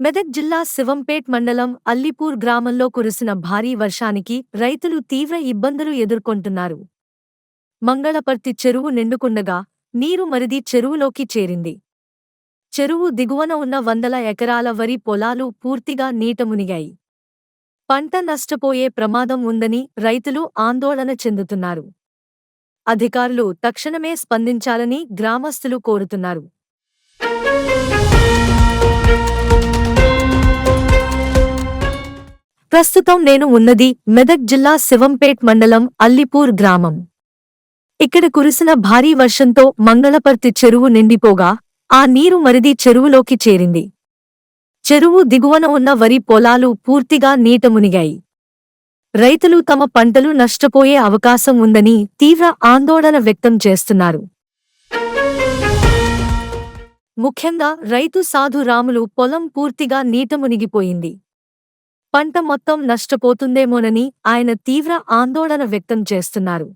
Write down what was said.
మెదక్ జిల్లా శివంపేట్ మండలం అల్లిపూర్ గ్రామంలో కురిసిన భారీ వర్షానికి రైతులు తీవ్ర ఇబ్బందులు ఎదుర్కొంటున్నారు. మంగళపర్తి చెరువు నిండుకుండగా నీరు మరిది చెరువులోకి చేరింది. చెరువు దిగువన ఉన్న వందల ఎకరాల వరి పొలాలు పూర్తిగా నీట మునిగాయి. పంట నష్టపోయే ప్రమాదం ఉందని రైతులు ఆందోళన చెందుతున్నారు. అధికారులు తక్షణమే స్పందించాలని గ్రామస్తులు కోరుతున్నారు. ప్రస్తుతం నేను ఉన్నది మెదక్ జిల్లా శివంపేట్ మండలం అల్లిపూర్ గ్రామం. ఇక్కడ కురిసిన భారీ వర్షంతో మంగళపర్తి చెరువు నిండిపోగా ఆ నీరు మరిది చెరువులోకి చేరింది. చెరువు దిగువన ఉన్న వరి పొలాలు పూర్తిగా నీట మునిగాయి. రైతులు తమ పంటలు నష్టపోయే అవకాశం ఉందని తీవ్ర ఆందోళన వ్యక్తం చేస్తున్నారు. ముఖ్యంగా రైతు సాధు రాములు పొలం పూర్తిగా నీట మునిగిపోయింది. పంట మొత్తం నష్టపోతుందేమోనని ఆయన తీవ్ర ఆందోళన వ్యక్తం చేస్తున్నారు.